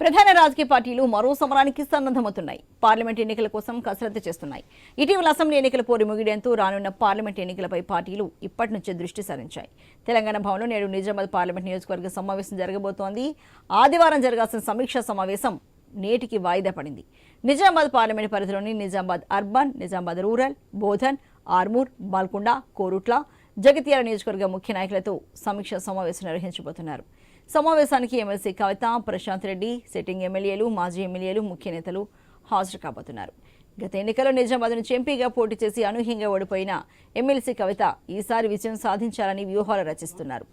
ప్రధాన రాజకీయ పార్టీలు మరో సమరానికి సన్నద్ధమవుతున్నాయి. పార్లమెంట్ ఎన్నికల కోసం కసరత్తు చేస్తున్నాయి. ఇటీవల అసెంబ్లీ ఎన్నికల పోరు ముగిడేంతో రానున్న పార్లమెంట్ ఎన్నికలపై పార్టీలు ఇప్పటి నుంచే దృష్టి సారించాయి. తెలంగాణ భవన్లో నేడు నిజామాబాద్ పార్లమెంట్ నియోజకవర్గ సమావేశం జరగబోతోంది. ఆదివారం జరగాల్సిన సమీక్షా సమావేశం నేటికి వాయిదా పడింది. నిజామాబాద్ పార్లమెంట్ పరిధిలోని నిజామాబాద్ అర్బన్ నిజామాబాద్ రూరల్ బోధన్ ఆర్మూర్ బాల్కొండ కోరుట్ల జగిత్యాల నియోజకవర్గ ముఖ్య నాయకులతో సమీక్షా సమావేశం నిర్వహించబోతున్నారు. సమావేశానికి ఎమ్మెల్సీ కవిత ప్రశాంత్ రెడ్డి సిట్టింగ్ ఎమ్మెల్యేలు మాజీ ఎమ్మెల్యేలు ముఖ్య నేతలు హాజరు కాబోతున్నారు. గత ఎన్నికల్లో నిజామాబాద్ నుంచి ఎంపీగా పోటీ చేసి అనూహ్యంగా ఓడిపోయిన ఎమ్మెల్సీ కవిత ఈసారి విజయం సాధించాలని వ్యూహాలు రచిస్తున్నారు.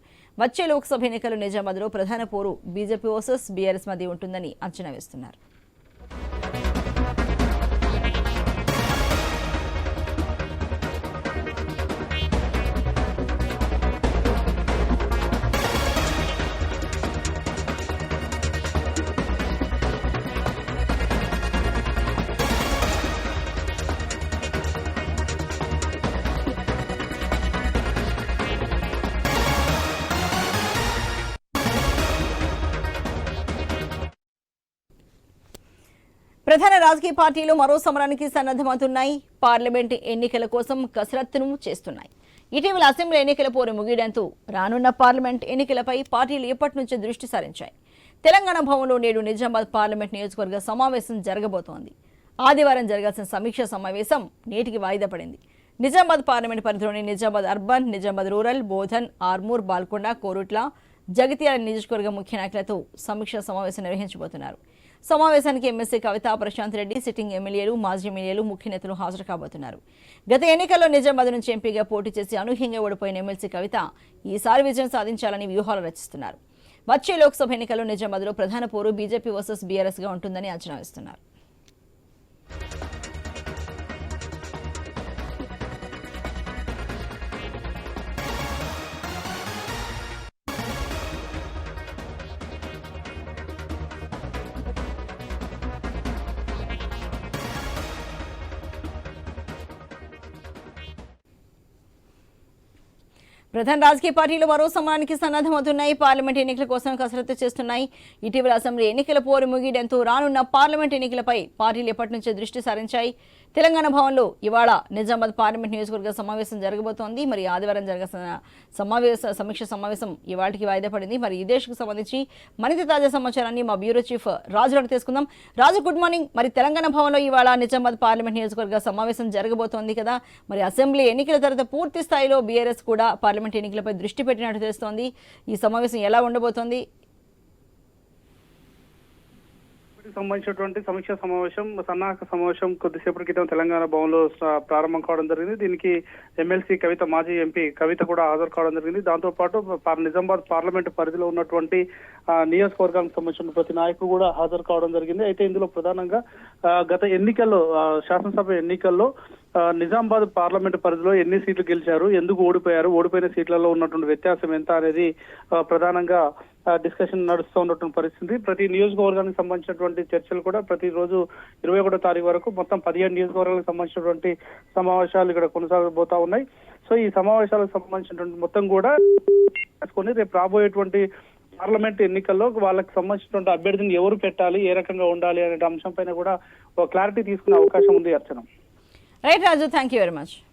వచ్చే లోక్సభ ఎన్నికల్లో నిజామాబాద్లో ప్రధాన పోరు బీజేపీ వర్సెస్ బీఆర్ఎస్ మధ్య ఉంటుందని అంచనా వేస్తున్నారు. ప్రధాన రాజకీయ పార్టీలు మరో సమరానికి సన్నద్ధమవుతున్నాయి. పార్లమెంట్ ఎన్నికల కోసం కసరత్తును చేస్తున్నాయి. ఇటీవల అసెంబ్లీ ఎన్నికల పోరు ముగియడంతో రానున్న పార్లమెంట్ ఎన్నికలపై పార్టీలు ఎప్పటి నుంచే దృష్టి సారించాయి. తెలంగాణ భవన్లో నేడు నిజామాబాద్ పార్లమెంట్ నియోజకవర్గ సమావేశం జరగబోతోంది. ఆదివారం జరగాల్సిన సమీక్ష సమావేశం నేటికి వాయిదా పడింది. నిజామాబాద్ పార్లమెంట్ పరిధిలోని నిజామాబాద్ అర్బన్ నిజామాబాద్ రూరల్ బోధన్ ఆర్మూర్ బాల్కొండ కోరుట్ల జగిత్యాల నియోజకవర్గ ముఖ్య నాయకులతో సమీక్ష సమావేశం నిర్వహించబోతున్నారు. సమావేశానికి ఎమ్మెల్సీ కవిత ప్రశాంత్ రెడ్డి సిట్టింగ్ ఎమ్మెల్యేలు మాజీ ఎమ్మెల్యేలు ముఖ్య నేతలు హాజరు కాబోతున్నారు. గత ఎన్నికల్లో నిజామాబాద్ నుంచి ఎంపీగా పోటీ చేసి అనూహ్యంగా ఓడిపోయిన ఎమ్మెల్సీ కవిత ఈసారి విజయం సాధించాలని వ్యూహాలు రచిస్తున్నారు. వచ్చే లోక్సభ ఎన్నికల్లో నిజామాబాద్లో ప్రధాన పోరు బీజేపీ వర్సెస్ బీఆర్ఎస్గా ఉంటుందని అంచనా వేస్తున్నారు. ప్రధాన రాజకీయ పార్టీలు మరో సమరానికి సన్నద్ధమవుతున్నాయి. పార్లమెంట్ ఎన్నికల కోసం కసరత్తు చేస్తున్నాయి. ఇటీవల అసెంబ్లీ ఎన్నికల పోరు ముగియడంతో రానున్న పార్లమెంట్ ఎన్నికలపై పార్టీలు ఎప్పటి నుంచే దృష్టి సారించాయి. తెలంగాణ భవన్లో ఇవాళ నిజామాబాద్ పార్లమెంట్ నియోజకవర్గ సమావేశం జరగబోతోంది. మరి ఆదివారం జరగాల్సిన సమావేశ సమీక్ష సమావేశం ఇవాటికి వాయిదా పడింది. మరి ఈ దేశకు సంబంధించి మరింత తాజా సమాచారాన్ని మా బ్యూరో చీఫ్ రాజు తీసుకుందాం. Raju good morning. మరి తెలంగాణ భవన్లో ఇవాళ నిజామాబాద్ పార్లమెంట్ నియోజకవర్గ సమావేశం జరగబోతోంది కదా. మరి అసెంబ్లీ ఎన్నికల తర్వాత పూర్తి స్థాయిలో బీఆర్ఎస్ కూడా పార్లమెంట్ ఎన్నికలపై దృష్టి పెట్టినట్టు తెలుస్తోంది. ఈ సమావేశం ఎలా ఉండబోతోంది? సంబంధించినటువంటి సమీక్ష సమావేశం సన్నాహక సమావేశం కొద్దిసేపటి క్రితం తెలంగాణ భవన్లో ప్రారంభం కావడం జరిగింది. దీనికి ఎమ్మెల్సీ కవిత మాజీ ఎంపీ కవిత కూడా హాజరు కావడం జరిగింది. దాంతో పాటు నిజామాబాద్ పార్లమెంట్ పరిధిలో ఉన్నటువంటి నియోజకవర్గానికి సంబంధించిన ప్రతి నాయకుడు కూడా హాజరు కావడం జరిగింది. అయితే ఇందులో ప్రధానంగా గత ఎన్నికల్లో శాసనసభ ఎన్నికల్లో నిజామాబాద్ పార్లమెంట్ పరిధిలో ఎన్ని సీట్లు గెలిచారు ఎందుకు ఓడిపోయారు ఓడిపోయిన సీట్లలో ఉన్నటువంటి వ్యత్యాసం ఎంత అనేది ప్రధానంగా డిస్కషన్ నడుస్తూ ఉన్నటువంటి పరిస్థితి. ప్రతి నియోజకవర్గానికి సంబంధించినటువంటి చర్చలు కూడా ప్రతిరోజు ఇరవై ఒకటో తారీఖు వరకు మొత్తం పదిహేను నియోజకవర్గాలకు సంబంధించినటువంటి సమావేశాలు ఇక్కడ కొనసాగబోతా ఉన్నాయి. సో ఈ సమావేశాలకు సంబంధించినటువంటి మొత్తం కూడా తీసుకొని రేపు రాబోయేటువంటి పార్లమెంట్ ఎన్నికల్లో వాళ్ళకి సంబంధించినటువంటి అభ్యర్థిని ఎవరు పెట్టాలి ఏ రకంగా ఉండాలి అనే అంశం పైన కూడా ఒక క్లారిటీ తీసుకునే అవకాశం ఉంది అర్చన. Right, Raju, thank you very much.